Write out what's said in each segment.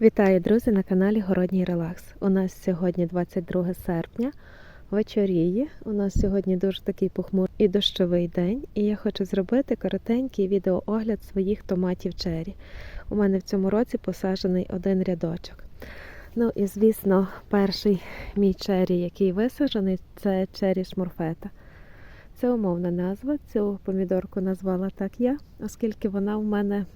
Вітаю, друзі, на каналі Городній Релакс. У нас сьогодні 22 серпня, вечоріє. У нас сьогодні дуже такий похмурий і дощовий день, і я хочу зробити коротенький відеоогляд своїх томатів чері. У мене в цьому році посаджений один рядочок. Ну і звісно, перший мій чері, який висаджений, це чері шмурфета. Це умовна назва. Цю помідорку назвала так я, оскільки вона в мене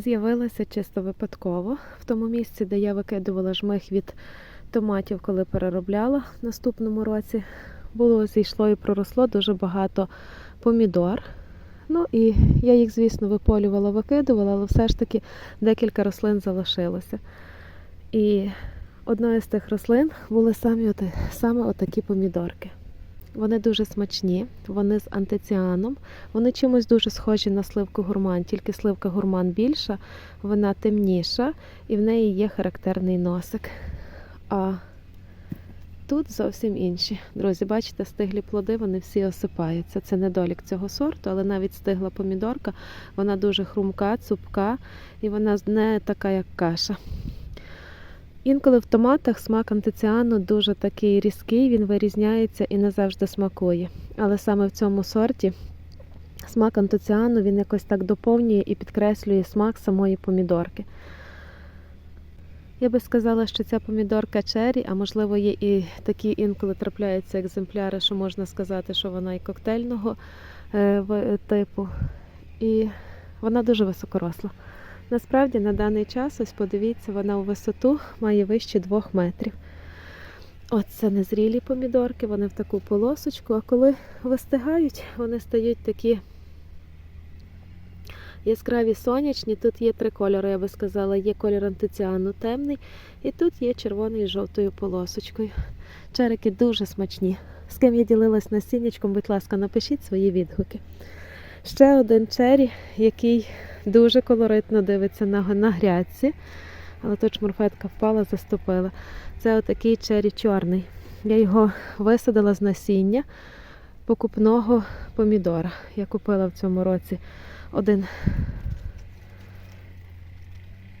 з'явилася чисто випадково в тому місці, де я викидувала жмих від томатів, коли переробляла в наступному році. Було зійшло і проросло дуже багато помідор. Ну і я їх, звісно, виполювала, викидувала, але все ж таки декілька рослин залишилося. І одною з тих рослин були самі саме отакі помідорки. Вони дуже смачні, вони з антиціаном. Вони чимось дуже схожі на сливку гурман, тільки сливка гурман більша, вона темніша і в неї є характерний носик. А тут зовсім інші. Друзі, бачите, стиглі плоди, вони всі осипаються. Це недолік цього сорту, але навіть стигла помідорка, вона дуже хрумка, цупка і вона не така, як каша. Інколи в томатах смак антиціану дуже такий різкий, він вирізняється і не завжди смакує. Але саме в цьому сорті смак антоціану він якось так доповнює і підкреслює смак самої помідорки. Я би сказала, що ця помідорка чері, а можливо є і такі інколи трапляються екземпляри, що можна сказати, що вона і коктейльного е, типу. І вона дуже високоросла. Насправді на даний час, ось подивіться, вона у висоту має вище 2 метрів. От це незрілі помідорки, вони в таку полосочку, а коли вистигають, вони стають такі яскраві сонячні. Тут є три кольори, я би сказала. Є колір антиціану темний, і тут є червоний з жовтою полосочкою. Черики дуже смачні. З ким я ділилась насіннячком, будь ласка, напишіть свої відгуки. Ще один чері, який дуже колоритно дивиться на, на грядці. Але тут шмурфетка впала, заступила. Це отакий чері чорний. Я його висадила з насіння покупного помідора. Я купила в цьому році один.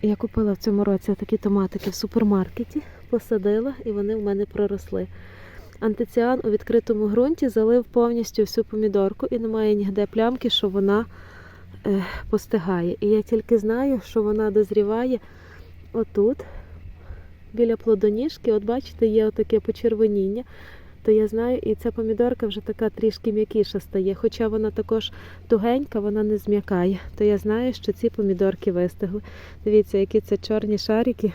Я купила в цьому році такі томатики в супермаркеті, посадила і вони в мене проросли. Антиціан у відкритому ґрунті залив повністю всю помідорку і немає ніде плямки, що вона е, постигає. І я тільки знаю, що вона дозріває отут, біля плодоніжки. От бачите, є отаке почервоніння. То я знаю, і ця помідорка вже така трішки м'якіша стає. Хоча вона також тугенька, вона не зм'якає. То я знаю, що ці помідорки вистигли. Дивіться, які це чорні шарики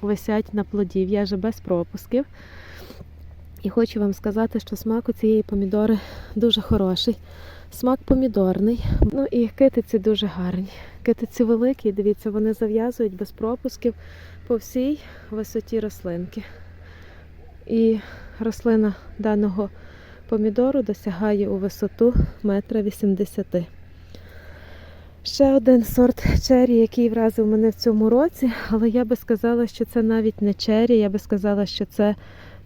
висять на плоді. Я вже без пропусків. І хочу вам сказати, що смак у цієї помідори дуже хороший. Смак помідорний. Ну і китиці дуже гарні. Китиці великі, дивіться, вони зав'язують без пропусків по всій висоті рослинки. І рослина даного помідору досягає у висоту метра вісімдесяти. Ще один сорт чері, який вразив мене в цьому році, але я би сказала, що це навіть не чері, я би сказала, що це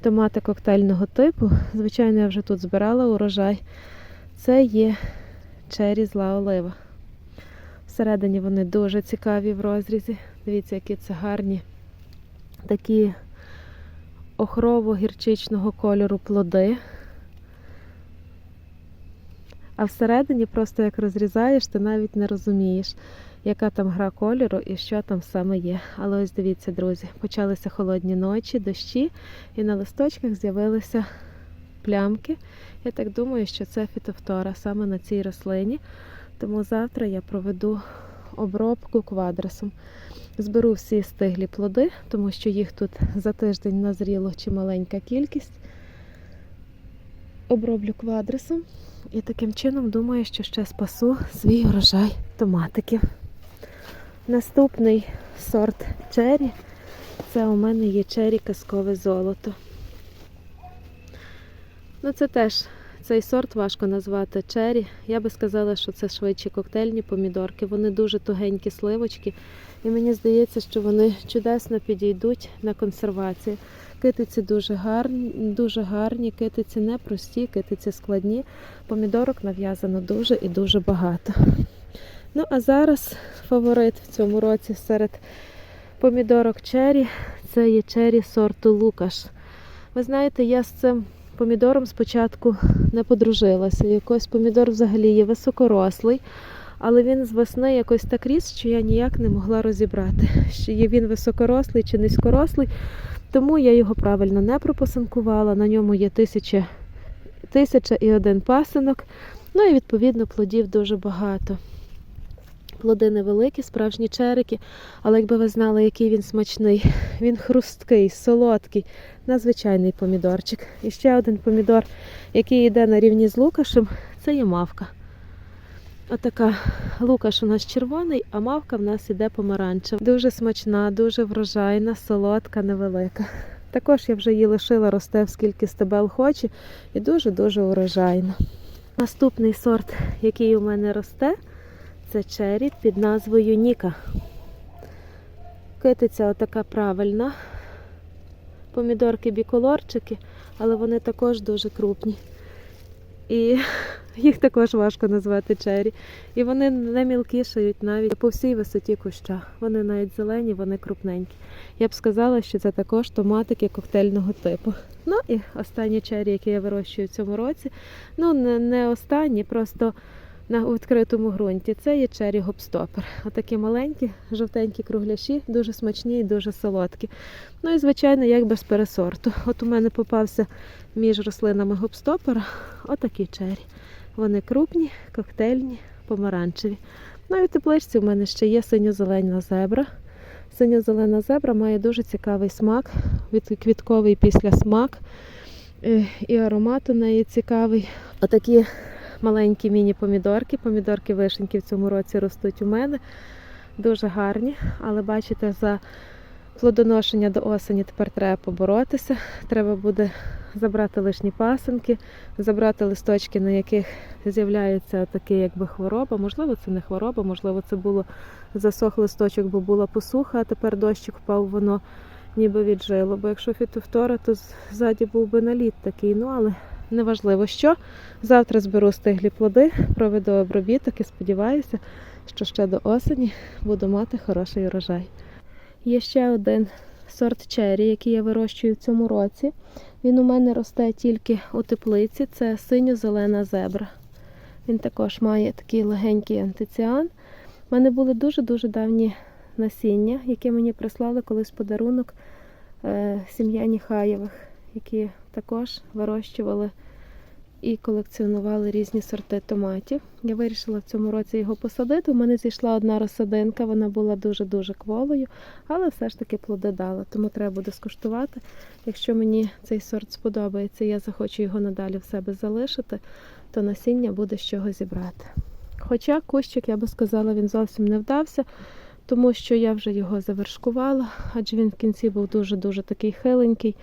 томати коктейльного типу. Звичайно, я вже тут збирала урожай. Це є чері зла олива. Всередині вони дуже цікаві в розрізі. Дивіться, які це гарні такі охрово-гірчичного кольору плоди. А всередині, просто як розрізаєш, ти навіть не розумієш, яка там гра кольору і що там саме є. Але ось дивіться, друзі, почалися холодні ночі, дощі, і на листочках з'явилися плямки. Я так думаю, що це фітофтора саме на цій рослині. Тому завтра я проведу обробку квадресом. Зберу всі стиглі плоди, тому що їх тут за тиждень назріло чималенька кількість. Оброблю квадресом і таким чином думаю, що ще спасу свій урожай томатиків. Наступний сорт чері це у мене є чері казкове золото. Ну, це теж цей сорт важко назвати чері. Я би сказала, що це швидше коктейльні помідорки. Вони дуже тугенькі сливочки. І мені здається, що вони чудесно підійдуть на консервацію. Китиці дуже гарні, дуже гарні, китиці не прості, китиці складні. Помідорок нав'язано дуже і дуже багато. Ну, а зараз фаворит в цьому році серед помідорок чері це є чері сорту Лукаш. Ви знаєте, я з цим помідором спочатку не подружилася. Якось помідор взагалі є високорослий, але він з весни якось так ріс, що я ніяк не могла розібрати, чи є він високорослий чи низькорослий. Тому я його правильно не пропасинкувала. На ньому є тисяча, тисяча і один пасинок. Ну і відповідно плодів дуже багато. Плоди невеликі, справжні черики, але якби ви знали, який він смачний, він хрусткий, солодкий, надзвичайний помідорчик. І ще один помідор, який йде на рівні з лукашем, це є мавка. Отака лукаш у нас червоний, а мавка в нас іде помаранчева. Дуже смачна, дуже врожайна, солодка, невелика. Також я вже її лишила росте, скільки стебел хоче, і дуже-дуже урожайна. Наступний сорт, який у мене росте, це чері під назвою Ніка. Китиця отака правильна. Помідорки біколорчики, але вони також дуже крупні. І їх також важко назвати чері. І вони не мілкішають навіть по всій висоті куща. Вони навіть зелені, вони крупненькі. Я б сказала, що це також томатики коктейльного типу. Ну і останні чері, які я вирощую в цьому році. Ну, не останні, просто на відкритому ґрунті. Це є чері гопстопер. Отакі маленькі, жовтенькі кругляші, дуже смачні і дуже солодкі. Ну і, звичайно, як без пересорту. От у мене попався між рослинами гопстопера отакі чері. Вони крупні, коктейльні, помаранчеві. Ну і в тепличці в мене ще є синьо-зелена зебра. Синьо-зелена зебра має дуже цікавий смак, квітковий післясмак. Е, І аромат у неї цікавий. Отакі маленькі міні-помідорки. Помідорки вишеньки в цьому році ростуть у мене. Дуже гарні, але бачите, за плодоношення до осені тепер треба поборотися. Треба буде забрати лишні пасинки, забрати листочки, на яких з'являється таке, якби хвороба. Можливо, це не хвороба, можливо, це було засох листочок, бо була посуха, а тепер дощик впав, воно ніби віджило. Бо якщо фітофтора, то ззаді був би наліт такий. Ну але неважливо що. Завтра зберу стиглі плоди, проведу обробіток і сподіваюся, що ще до осені буду мати хороший урожай. Є ще один сорт чері, який я вирощую в цьому році. Він у мене росте тільки у теплиці. Це синьо-зелена зебра. Він також має такий легенький антиціан. У мене були дуже-дуже давні насіння, які мені прислали колись подарунок е, сім'я Ніхаєвих, які також вирощували і колекціонували різні сорти томатів. Я вирішила в цьому році його посадити. У мене зійшла одна розсадинка, вона була дуже-дуже кволою, але все ж таки плоди дала. Тому треба буде скуштувати. Якщо мені цей сорт сподобається, я захочу його надалі в себе залишити, то насіння буде з чого зібрати. Хоча кущик, я би сказала, він зовсім не вдався, тому що я вже його завершкувала, адже він в кінці був дуже-дуже такий хиленький.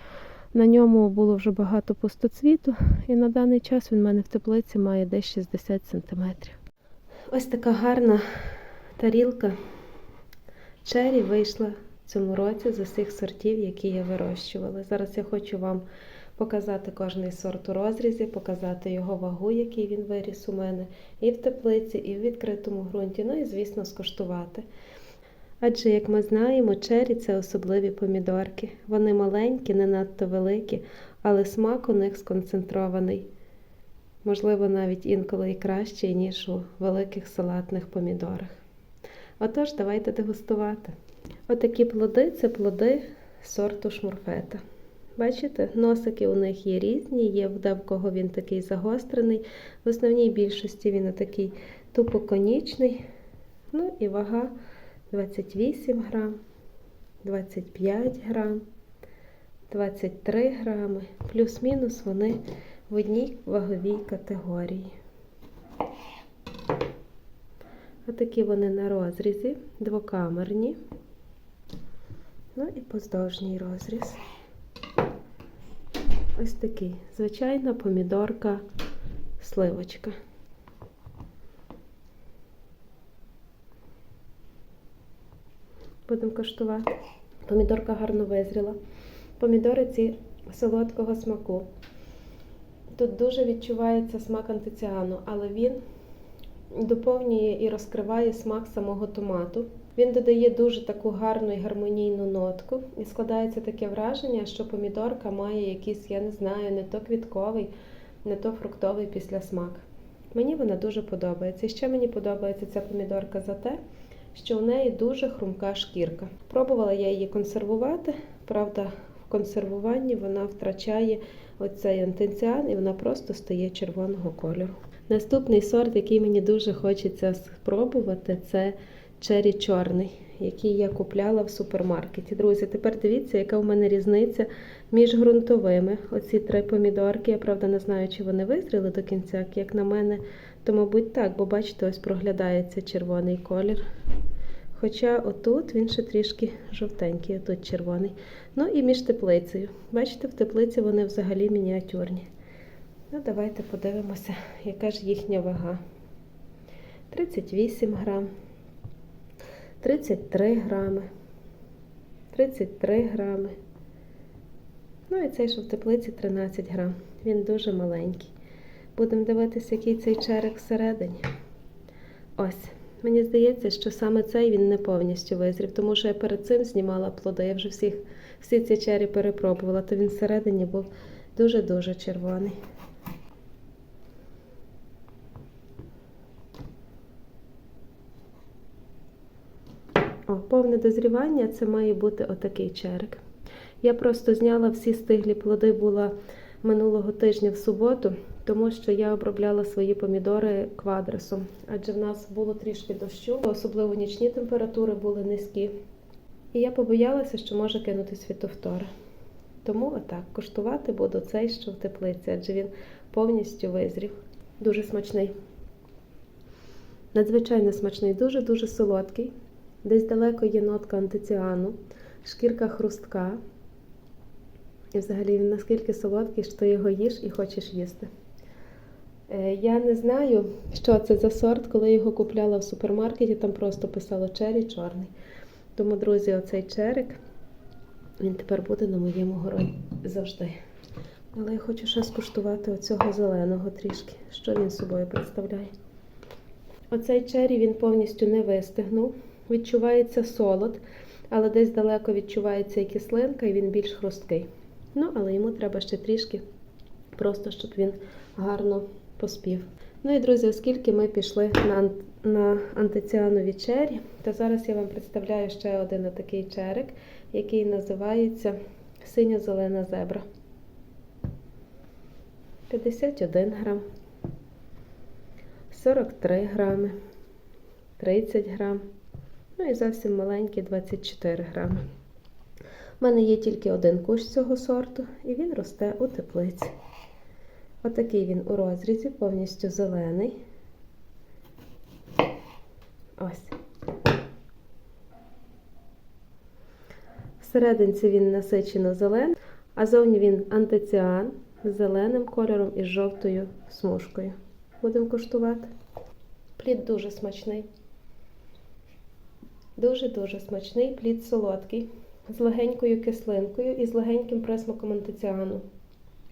На ньому було вже багато пустоцвіту, і на даний час він в мене в теплиці має десь 60 см. Ось така гарна тарілка чері вийшла цьому році з усіх сортів, які я вирощувала. Зараз я хочу вам показати кожний сорт у розрізі, показати його вагу, який він виріс у мене, і в теплиці, і в відкритому ґрунті. Ну і, звісно, скуштувати. Адже, як ми знаємо, чері це особливі помідорки. Вони маленькі, не надто великі, але смак у них сконцентрований. Можливо, навіть інколи і кращий, ніж у великих салатних помідорах. Отож, давайте дегустувати. Отакі плоди це плоди сорту шмурфета. Бачите, носики у них є різні, є в кого він такий загострений. В основній більшості він такий тупоконічний. Ну і вага 28 грам, 25 грам, 23 грами. Плюс-мінус вони в одній ваговій категорії. Отакі вони на розрізі, двокамерні. Ну і поздовжній розріз. Ось такий. Звичайна помідорка сливочка. Будемо коштувати. Помідорка гарно визріла. Помідори ці солодкого смаку. Тут дуже відчувається смак антиціану, але він доповнює і розкриває смак самого томату. Він додає дуже таку гарну і гармонійну нотку, і складається таке враження, що помідорка має якийсь, я не знаю, не то квітковий, не то фруктовий післясмак. Мені вона дуже подобається. І ще мені подобається ця помідорка за те, що у неї дуже хрумка шкірка. Пробувала я її консервувати, правда, в консервуванні вона втрачає оцей антенціан і вона просто стає червоного кольору. Наступний сорт, який мені дуже хочеться спробувати, це чері чорний, який я купляла в супермаркеті. Друзі, тепер дивіться, яка в мене різниця між ґрунтовими. Оці три помідорки. Я правда не знаю, чи вони визріли до кінця, як на мене, то, мабуть, так, бо бачите, ось проглядається червоний колір. Хоча отут він ще трішки жовтенький, отут червоний. Ну і між теплицею. Бачите, в теплиці вони взагалі мініатюрні. Ну, давайте подивимося, яка ж їхня вага. 38 грам, 33 грами, 33 грами. Ну і цей, що в теплиці 13 грам. Він дуже маленький. Будемо дивитися, який цей черек всередині. Ось. Мені здається, що саме цей він не повністю визрів, тому що я перед цим знімала плоди. Я вже всіх, всі ці чері перепробувала, то він всередині був дуже-дуже червоний. О, повне дозрівання це має бути отакий черик. Я просто зняла всі стиглі плоди була минулого тижня в суботу, тому що я обробляла свої помідори квадресом, адже в нас було трішки дощу, особливо нічні температури були низькі. І я побоялася, що може кинутись фітофтора. Тому отак, коштувати буду цей, що в теплиці, адже він повністю визрів. Дуже смачний. Надзвичайно смачний, дуже-дуже солодкий. Десь далеко є нотка антиціану, шкірка хрустка. І взагалі він наскільки солодкий, що ти його їш і хочеш їсти. Е, Я не знаю, що це за сорт, коли його купляла в супермаркеті, там просто писало чері чорний. Тому, друзі, оцей черик, він тепер буде на моєму городі завжди. Але я хочу ще скуштувати оцього зеленого трішки, що він собою представляє. Оцей чері він повністю не вистигнув. Відчувається солод, але десь далеко відчувається і кислинка, і він більш хрусткий. Ну, але йому треба ще трішки, просто щоб він гарно поспів. Ну і друзі, оскільки ми пішли на, на антиціанові чері, то зараз я вам представляю ще один такий черик, який називається синьо-зелена зебра. 51 грам, 43 грами, 30 грам. Ну і зовсім маленькі 24 грами. У мене є тільки один кущ цього сорту, і він росте у теплиці. Отакий він у розрізі, повністю зелений. Ось. Всерединці він насичено зелений, а зовні він антиціан з зеленим кольором і з жовтою смужкою. Будемо куштувати. Плід дуже смачний. Дуже-дуже смачний, плід солодкий, з легенькою кислинкою і з легеньким присмаком антиціану.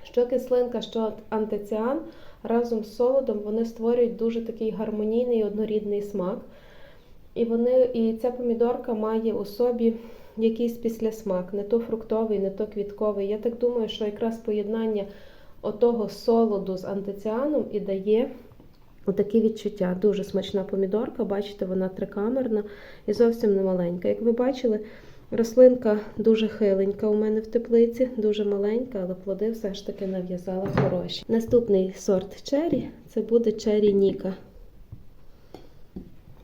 Що кислинка, що антиціан разом з солодом вони створюють дуже такий гармонійний однорідний смак. І вони, і ця помідорка має у собі якийсь післясмак, не то фруктовий, не то квітковий. Я так думаю, що якраз поєднання отого солоду з антиціаном і дає Отакі відчуття. Дуже смачна помідорка, бачите, вона трикамерна і зовсім не маленька. Як ви бачили, рослинка дуже хиленька у мене в теплиці, дуже маленька, але плоди все ж таки нав'язала хороші. Наступний сорт чері це буде чері Ніка.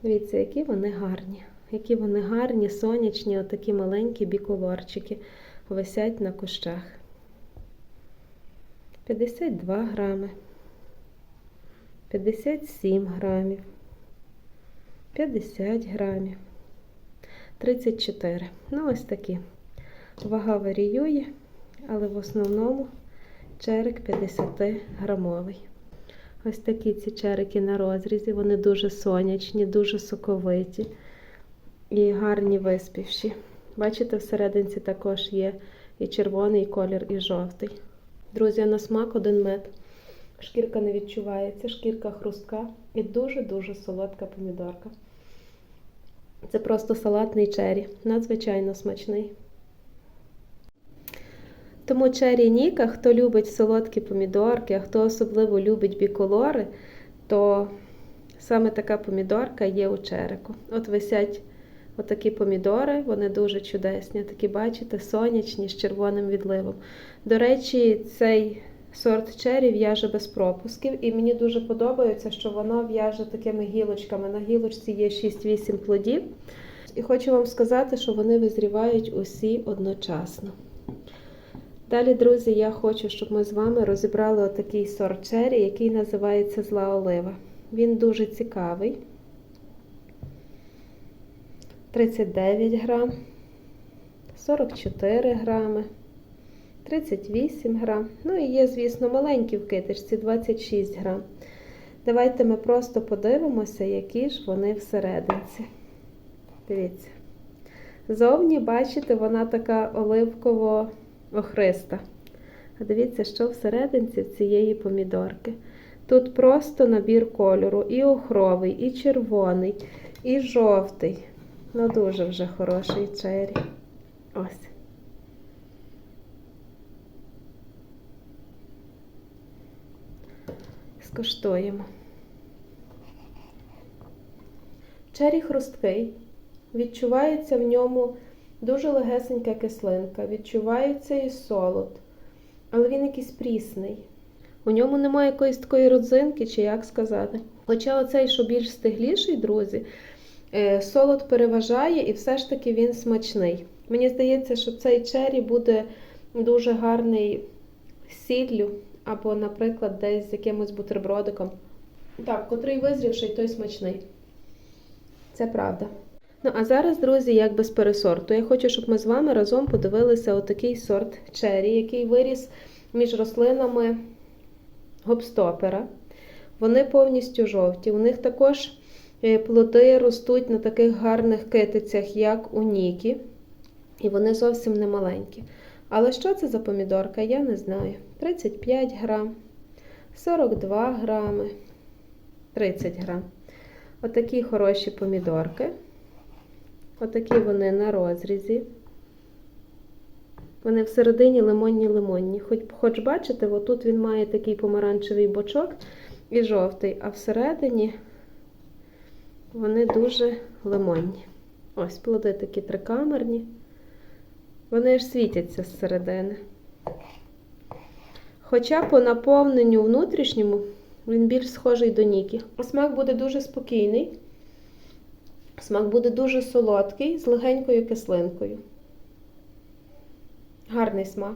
Дивіться, які вони гарні. Які вони гарні, сонячні, отакі маленькі біколорчики висять на кущах. 52 грами. 57 грамів, 50 грамів, 34. Ну, ось такі. Вага варіює, але в основному черик 50 грамовий. Ось такі ці черики на розрізі, вони дуже сонячні, дуже соковиті і гарні виспівші. Бачите, всерединці також є і червоний колір, і жовтий. Друзі, на смак один мед. Шкірка не відчувається, шкірка хрустка і дуже-дуже солодка помідорка. Це просто салатний чері, надзвичайно смачний. Тому чері Ніка, хто любить солодкі помідорки, а хто особливо любить біколори, то саме така помідорка є у череку. От висять отакі помідори, вони дуже чудесні. Такі, бачите, сонячні з червоним відливом. До речі, цей сорт чері в'яже без пропусків, і мені дуже подобається, що воно в'яже такими гілочками. На гілочці є 6-8 плодів. І хочу вам сказати, що вони визрівають усі одночасно. Далі, друзі, я хочу, щоб ми з вами розібрали отакий сорт чері, який називається зла олива. Він дуже цікавий. 39 грам, 44 грами, 38 грам. Ну і є, звісно, маленькі в китичці 26 грам. Давайте ми просто подивимося, які ж вони всерединці. Дивіться. Зовні, бачите, вона така оливково-охриста. А дивіться, що всерединці цієї помідорки. Тут просто набір кольору: і охровий, і червоний, і жовтий. Ну, дуже вже хороший чері. Ось. Скуштуємо. Чері хрусткий. Відчувається в ньому дуже легесенька кислинка, відчувається і солод, але він якийсь прісний. У ньому немає якоїсь такої родзинки, чи як сказати. Хоча оцей, що більш стигліший, друзі, е, солод переважає і все ж таки він смачний. Мені здається, що цей чері буде дуже гарний сіллю, або, наприклад, десь з якимось бутербродиком. Так, котрий визрівший, той смачний. Це правда. Ну, а зараз, друзі, як без пересорту, я хочу, щоб ми з вами разом подивилися отакий сорт чері, який виріс між рослинами гопстопера. Вони повністю жовті. У них також е, плоди ростуть на таких гарних китицях, як у Нікі. І вони зовсім не маленькі. Але що це за помідорка, я не знаю. 35 грам, 42 грами, 30 грам. Отакі хороші помідорки. Отакі вони на розрізі. Вони всередині лимонні-лимонні. Хоч, хоч бачите, отут він має такий помаранчевий бочок і жовтий, а всередині вони дуже лимонні. Ось плоди такі трикамерні. Вони ж світяться зсередини. Хоча по наповненню внутрішньому він більш схожий до Нікі. Смак буде дуже спокійний. Смак буде дуже солодкий, з легенькою кислинкою. Гарний смак.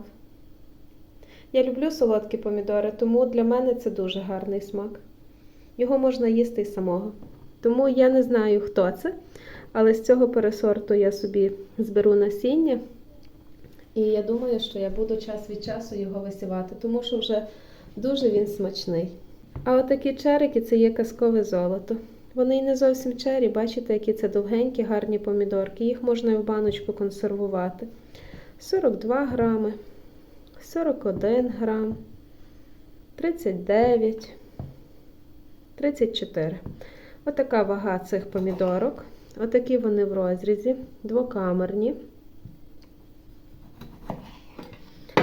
Я люблю солодкі помідори, тому для мене це дуже гарний смак. Його можна їсти й самого. Тому я не знаю, хто це, але з цього пересорту я собі зберу насіння. І я думаю, що я буду час від часу його висівати, тому що вже дуже він смачний. А отакі черики це є казкове золото. Вони і не зовсім чері, бачите, які це довгенькі, гарні помідорки. Їх можна і в баночку консервувати. 42 грами, 41 грам, 39, 34. Отака вага цих помідорок. Отакі вони в розрізі, двокамерні.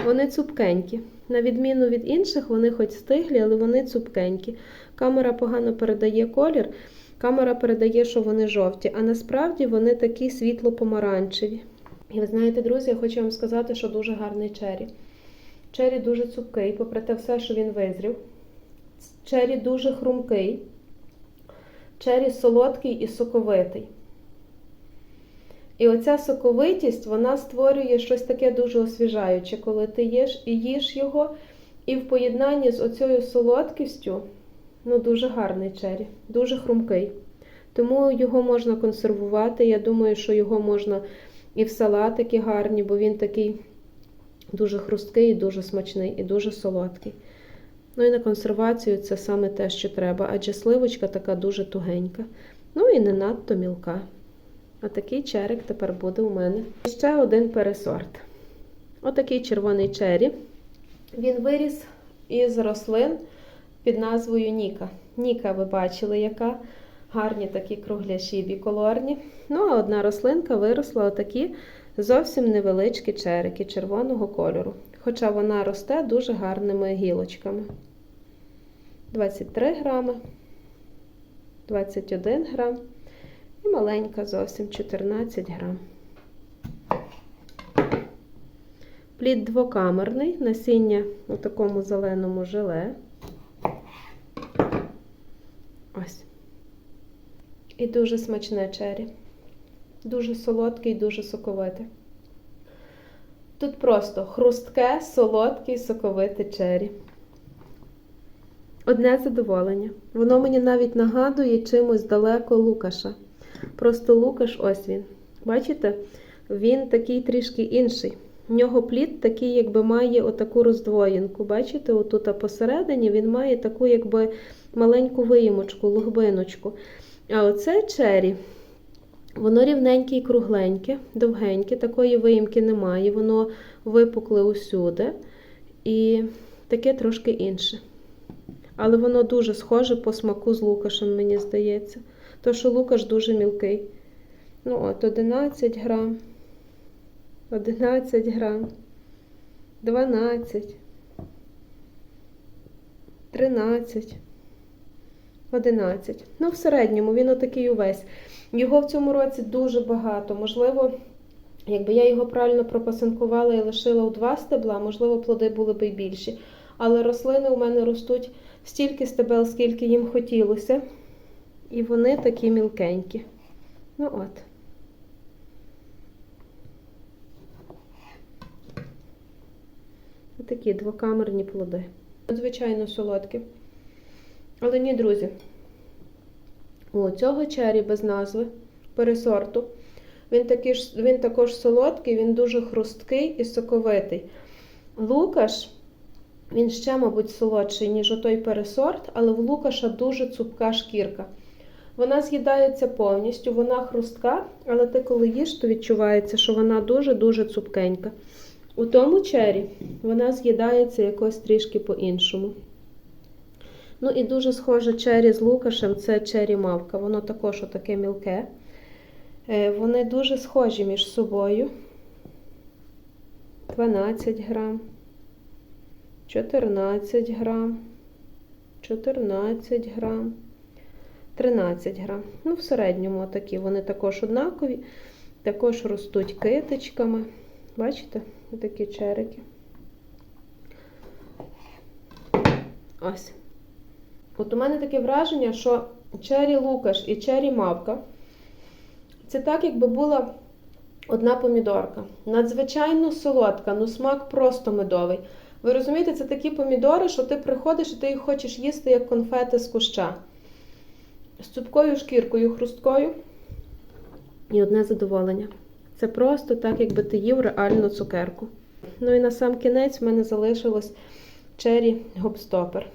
Вони цупкенькі. На відміну від інших, вони хоч стиглі, але вони цупкенькі. Камера погано передає колір, камера передає, що вони жовті, а насправді вони такі світло-помаранчеві. І ви знаєте, друзі, я хочу вам сказати, що дуже гарний чері. Чері дуже цупкий, попри те все, що він визрів. Чері дуже хрумкий. Чері солодкий і соковитий. І оця соковитість, вона створює щось таке дуже освіжаюче, коли ти їш і їш його, і в поєднанні з оцією солодкістю, ну, дуже гарний чері, дуже хрумкий. Тому його можна консервувати. Я думаю, що його можна і в салатики гарні, бо він такий дуже хрусткий, і дуже смачний, і дуже солодкий. Ну і на консервацію це саме те, що треба, адже сливочка така дуже тугенька. Ну і не надто мілка. Отакий черик тепер буде у мене. Ще один пересорт. Отакий червоний чері. Він виріс із рослин під назвою Ніка. Ніка, ви бачили, яка гарні такі кругляші біколорні. Ну, а одна рослинка виросла отакі зовсім невеличкі черики червоного кольору. Хоча вона росте дуже гарними гілочками. 23 грами, 21 грам і маленька зовсім 14 грам. Плід двокамерний, насіння у такому зеленому желе. Ось. І дуже смачне чері. Дуже солодкий, дуже соковите. Тут просто хрустке, солодкий, соковите чері. Одне задоволення. Воно мені навіть нагадує чимось далеко Лукаша. Просто Лукаш, ось він. Бачите? Він такий трішки інший. В нього плід такий, якби має отаку роздвоєнку. Бачите, отут посередині він має таку, якби маленьку виїмочку, логбиночку. А оце чері, воно рівненьке і кругленьке, довгеньке, такої виїмки немає, воно випукле усюди. І таке трошки інше. Але воно дуже схоже по смаку з Лукашем, мені здається. То, що Лукаш дуже мілкий. Ну, от, 11 грам. 11 грам, 12, 13, 11. Ну, в середньому він отакий увесь. Його в цьому році дуже багато. Можливо, якби я його правильно пропасинкувала і лишила у два стебла, можливо, плоди були б і більші. Але рослини у мене ростуть стільки стебел, скільки їм хотілося. І вони такі мілкенькі. Ну от. Такі двокамерні плоди. Надзвичайно солодкі. Але ні, друзі. У цього чері без назви, пересорту. Він, такий ж, він також солодкий, він дуже хрусткий і соковитий. Лукаш, він ще, мабуть, солодший, ніж отой пересорт, але в Лукаша дуже цупка шкірка. Вона з'їдається повністю, вона хрустка, але ти, коли їш, то відчувається, що вона дуже-дуже цупкенька. У тому чері вона з'їдається якось трішки по-іншому. Ну і дуже схоже чері з Лукашем це чері мавка. Воно також отаке мілке. Е, Вони дуже схожі між собою. 12 грам, 14 грам, 14 грам, 13 грам. Ну, в середньому такі. Вони також однакові, також ростуть китичками. Бачите? Такі черики. Ось. От у мене таке враження, що чері Лукаш і чері Мавка це так, якби була одна помідорка. Надзвичайно солодка, ну смак просто медовий. Ви розумієте, це такі помідори, що ти приходиш і ти їх хочеш їсти як конфети з куща. З цупкою шкіркою, хрусткою. І одне задоволення. Це просто так, якби ти їв реальну цукерку. Ну і на сам кінець в мене залишилось чері гопстопер.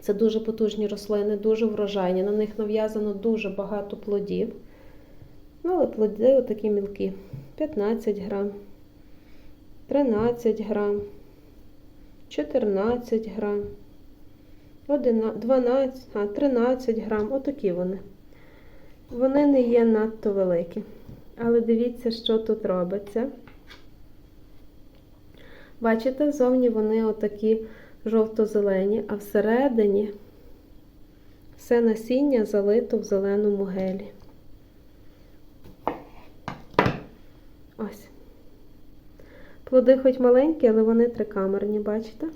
Це дуже потужні рослини, дуже врожайні. На них нав'язано дуже багато плодів. Ну, але плоди отакі мілкі. 15 грам, 13 грам, 14 грам, 12, а, 13 грам. Отакі вони. Вони не є надто великі. Але дивіться, що тут робиться. Бачите, зовні вони отакі жовто-зелені, а всередині все насіння залито в зеленому гелі. Ось. Плоди хоч маленькі, але вони трикамерні, бачите?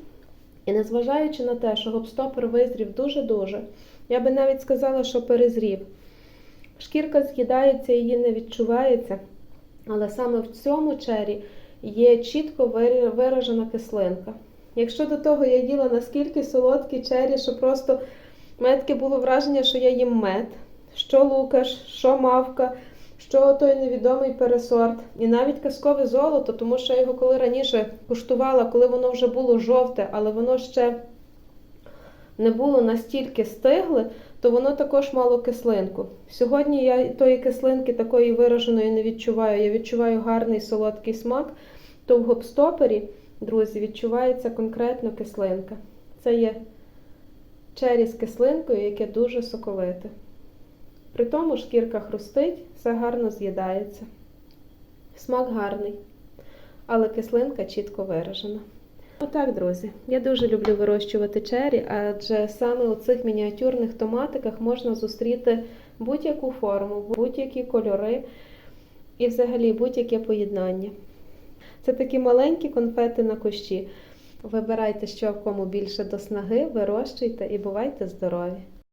І незважаючи на те, що гопстопер визрів дуже-дуже, я би навіть сказала, що перезрів. Шкірка з'їдається, її не відчувається, але саме в цьому чері є чітко виражена кислинка. Якщо до того я їла наскільки солодкі чері, що просто в було враження, що я їм мед, що лукаш, що мавка, що той невідомий пересорт, і навіть казкове золото, тому що я його коли раніше куштувала, коли воно вже було жовте, але воно ще не було настільки стигле, то воно також мало кислинку. Сьогодні я тої кислинки такої вираженої не відчуваю. Я відчуваю гарний солодкий смак, то в гопстопері, друзі, відчувається конкретно кислинка. Це є Чері з кислинкою, яке дуже соковите. При тому шкірка хрустить, все гарно з'їдається. Смак гарний, але кислинка чітко виражена. Отак, друзі. Я дуже люблю вирощувати чері, адже саме у цих мініатюрних томатиках можна зустріти будь-яку форму, будь-які кольори і взагалі будь-яке поєднання. Це такі маленькі конфети на кущі. Вибирайте, що кому більше до снаги, вирощуйте і бувайте здорові!